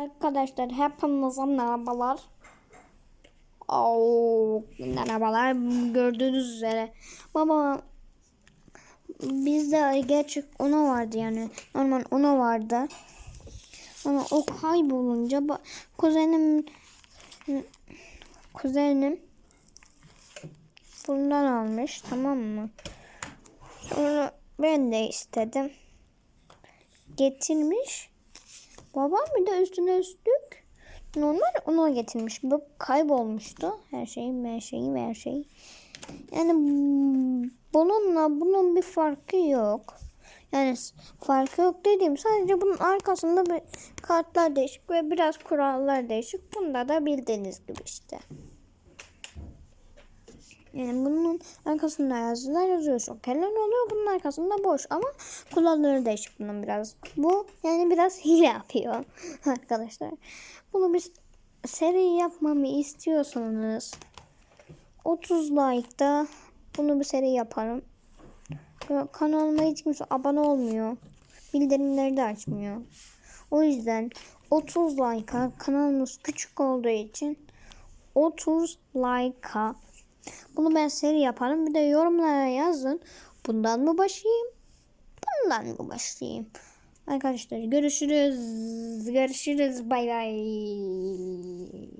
Arkadaşlar hepinize merhabalar. Oo, merhabalar gördüğünüz üzere. Baba bizde gerçek ona vardı yani. Normal ona vardı. Ama o kaybolunca kuzenim kuzenim bundan almış tamam mı? Sonra ben de istedim. Getirmiş. Babam bir de üstüne üstlük normal ona getirmiş. Bu kaybolmuştu. Her şeyi, her şeyi, her şeyi. Yani bununla bunun bir farkı yok. Yani farkı yok dediğim sadece bunun arkasında bir kartlar değişik ve biraz kurallar değişik. Bunda da bildiğiniz gibi işte. Yani bunun arkasında yazılar yazıyor. Şokerler oluyor. Bunun arkasında boş ama kullanları değişik bunun biraz. Bu yani biraz hile yapıyor arkadaşlar. Bunu bir seri yapmamı istiyorsanız 30 like'da bunu bir seri yaparım. Kanalıma hiç kimse abone olmuyor. Bildirimleri de açmıyor. O yüzden 30 like'a kanalımız küçük olduğu için 30 like'a bunu ben seri yaparım. Bir de yorumlara yazın. Bundan mı başlayayım? Bundan mı başlayayım? Arkadaşlar görüşürüz. Görüşürüz. Bay bay.